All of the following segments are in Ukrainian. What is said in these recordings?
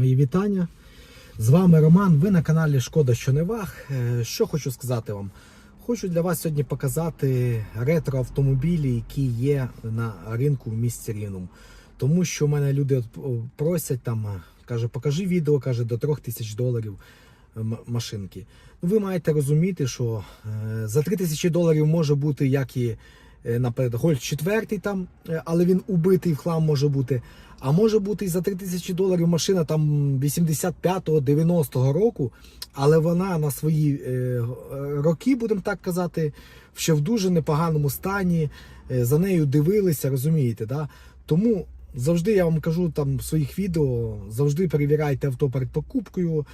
Мої вітання. З вами Роман. Ви на каналі Шкода що не ваг. Е, Що хочу сказати вам? Хочу для вас сьогодні показати ретро-автомобілі, які є на ринку в місті Рівному. Тому що в мене люди просять там, е, каже, покажи відео, каже, до 3000 тисяч доларів машинки. Ну, ви маєте розуміти, що е, за 3000 тисячі доларів може бути як і наприклад, Гольф 4 там, е, але він убитий в хлам може бути. А може бути і за 3 тисячі доларів машина там 85-90 року, але вона на свої е, роки, будемо так казати, ще в дуже непоганому стані. Е, за нею дивилися, розумієте, да? Тому завжди я вам кажу там в своїх відео, завжди перевіряйте авто перед покупкою.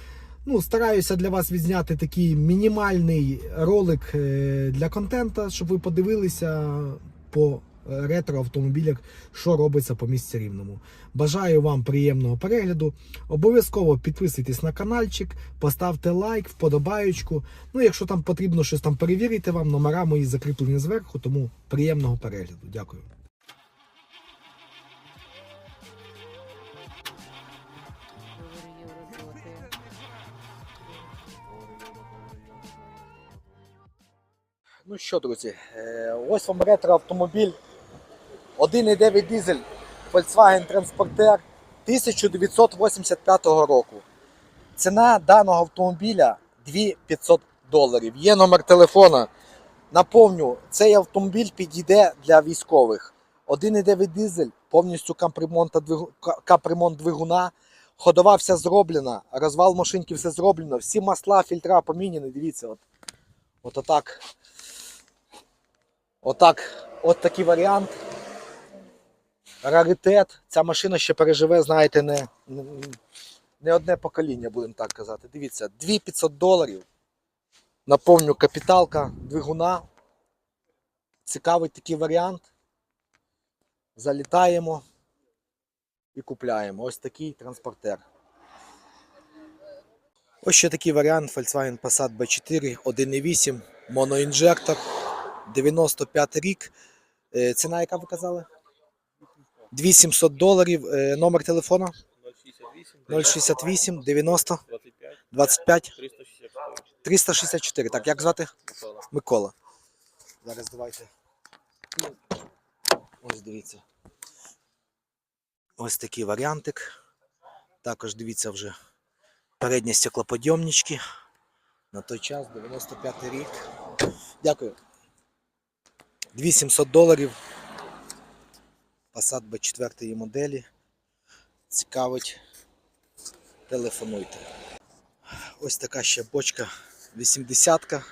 Ну, стараюся для вас відзняти такий мінімальний ролик е, для контента, щоб ви подивилися по е, ретро автомобілях, що робиться по місці рівному. Бажаю вам приємного перегляду. Обов'язково підписуйтесь на каналчик, поставте лайк, вподобаючку. Ну, якщо там потрібно щось там перевірити вам, номера мої закріплені зверху, тому приємного перегляду. Дякую. Ну що, друзі, е, ось вам ретро-автомобіль 1,9 дизель Volkswagen Transporter 1985 року. Ціна даного автомобіля 2500 доларів. Є номер телефона. Наповню, цей автомобіль підійде для військових. 1,9 дизель, повністю капремонт, капремонт двигуна. Ходова вся зроблена, розвал машинки все зроблено, всі масла, фільтра поміняні. Дивіться, от, от отак. Отак, от такий варіант. Раритет. Ця машина ще переживе, знаєте, не, не, не одне покоління, будемо так казати. Дивіться, 2500 доларів. Наповню капіталка двигуна. Цікавий такий варіант. Залітаємо і купляємо. Ось такий транспортер. Ось ще такий варіант Volkswagen Passat B4 1.8 моноінжектор. 95 рік. Е, Ціна, яка ви казали? 2700 доларів. Е, Номер телефона 068, 068 90 25, 25 364. 364. Так, як звати? Микола. Зараз давайте. Ось дивіться. Ось такий варіантик. Також дивіться вже передні стеклоподйомнички. На той час 95 рік. Дякую. 2700 доларів. Passat B4 моделі. Цікавить. Телефонуйте. Ось така ще бочка 80-ка.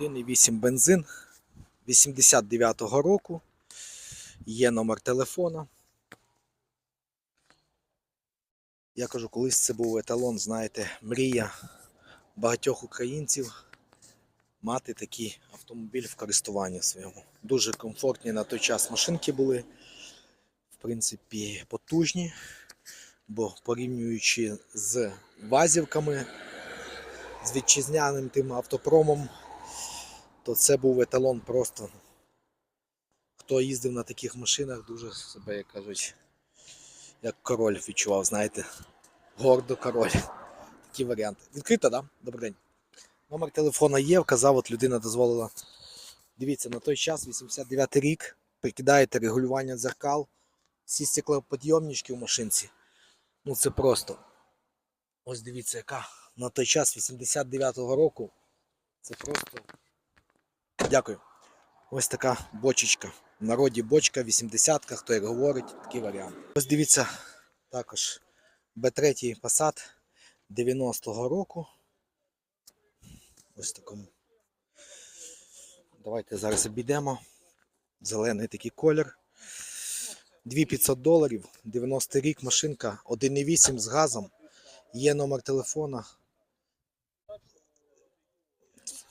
1,8 бензин 89-го року. Є номер телефона. Я кажу, колись це був еталон, знаєте, мрія багатьох українців мати такий автомобіль в користуванні своєму. Дуже комфортні на той час машинки були, в принципі, потужні, бо порівнюючи з вазівками, з вітчизняним тим автопромом, то це був еталон просто. Хто їздив на таких машинах, дуже себе, як кажуть, як король відчував, знаєте, гордо король. Такі варіанти. Відкрито, так? Да? Добрий день. Номер телефона є, вказав, от людина дозволила. Дивіться, на той час, 89 рік, прикидаєте регулювання дзеркал, всі стеклоподйомнички в машинці. Ну це просто. Ось дивіться, яка на той час 89-го року. Це просто. Дякую. Ось така бочечка. В народі бочка, 80-ка, хто як говорить, такий варіант. Ось дивіться, також Б3 Passat 90-го року. Ось такому. Давайте зараз обійдемо. Зелений такий колір. 2500 доларів, 90 рік машинка, 1,8 з газом. Є номер телефона.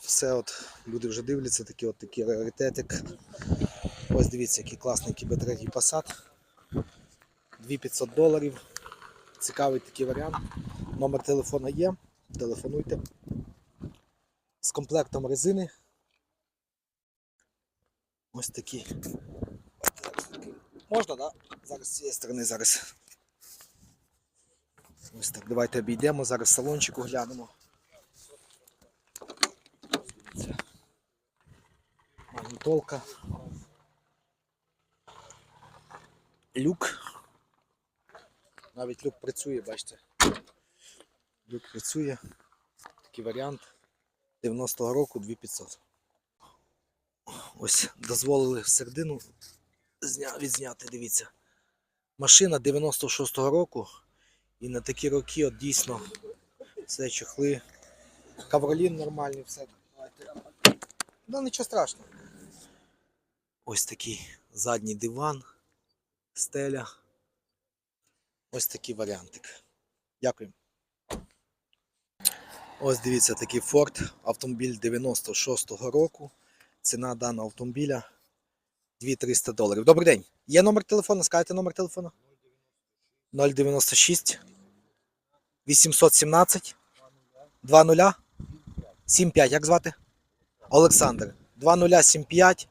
Все от, люди вже дивляться, такі от такий раритетик. Ось дивіться, який класний кібетретій Passat. 2500 доларів. Цікавий такий варіант. Номер телефона є. Телефонуйте. З комплектом резини. Ось такі. Можна, так? Да? Зараз з цієї сторони зараз. Ось так, давайте обійдемо, зараз салончик оглянемо. Магнітолка. Люк. Навіть люк працює, бачите. Люк працює. Такий варіант. 90-го року 2500. Ось дозволили всередину зня... відзняти, дивіться. Машина 96-го року. І на такі роки от дійсно все чехли. Кавролін нормальний, все. Ну нічого страшного. Ось такий задній диван, стеля. Ось такий варіантик. Дякую. Ось дивіться такий Ford, автомобіль 96-го року. Ціна даного автомобіля 2300 доларів. Добрий день. Є номер телефону? Скажете номер телефону? 096 817 20 75. Як звати? Олександр. 2075.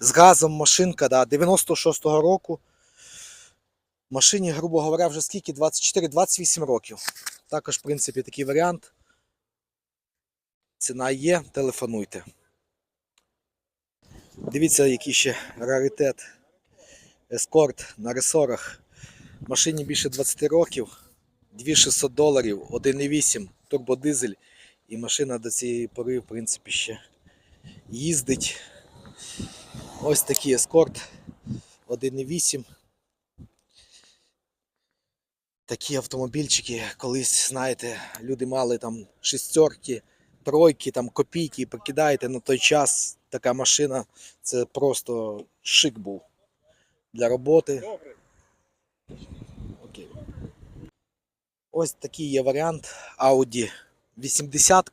З газом машинка, да, 96-го року. Машині, грубо говоря, вже скільки? 24-28 років. Також, в принципі, такий варіант. Ціна є, телефонуйте. Дивіться, який ще раритет. Ескорт на ресорах. Машині більше 20 років. 2600 доларів, 1,8, турбодизель. І машина до цієї пори, в принципі, ще їздить. Ось такий ескорт 1,8. Такі автомобільчики, колись, знаєте, люди мали там шістерки, тройки, там копійки, покидаєте на той час така машина. Це просто шик був для роботи. Окей. Ось такий є варіант Audi 80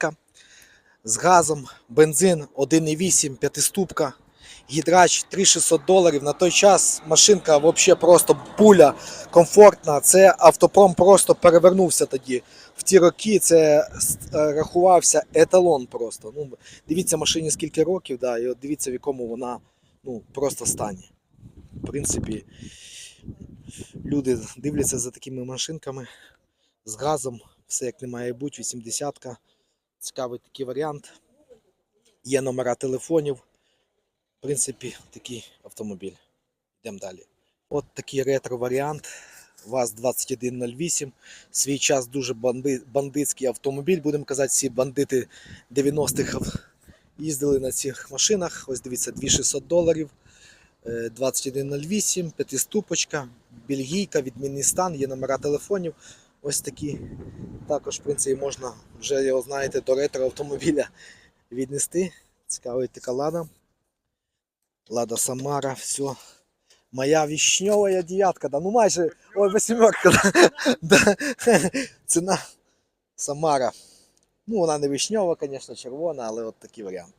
з газом, бензин 1,8, п'ятиступка, гідрач 3600 доларів. На той час машинка взагалі просто пуля комфортна. Це автопром просто перевернувся тоді. В ті роки це е, рахувався еталон просто. Ну, дивіться машині скільки років, да, і от дивіться, в якому вона ну, просто стані. В принципі, люди дивляться за такими машинками з газом, все як не має бути, 80-ка. Цікавий такий варіант. Є номера телефонів. В принципі, такий автомобіль. Йдемо далі. От такий ретро-варіант. ВАЗ-2108. Свій час дуже банди, бандитський автомобіль. Будемо казати, всі бандити 90-х їздили на цих машинах. Ось дивіться, 2600 доларів. Е, 2108, п'ятиступочка, бельгійка, відмінний стан, є номера телефонів. Ось такі. Також, в принципі, можна вже його знаєте, до ретро автомобіля віднести. Цікавий така лада. Лада Самара, все. Моя вишньова дев'ятка, да, ну майже. Ой, восьмерка. Да. Ціна Самара. Ну, вона не вишньова, звісно, червона, але от такий варіант.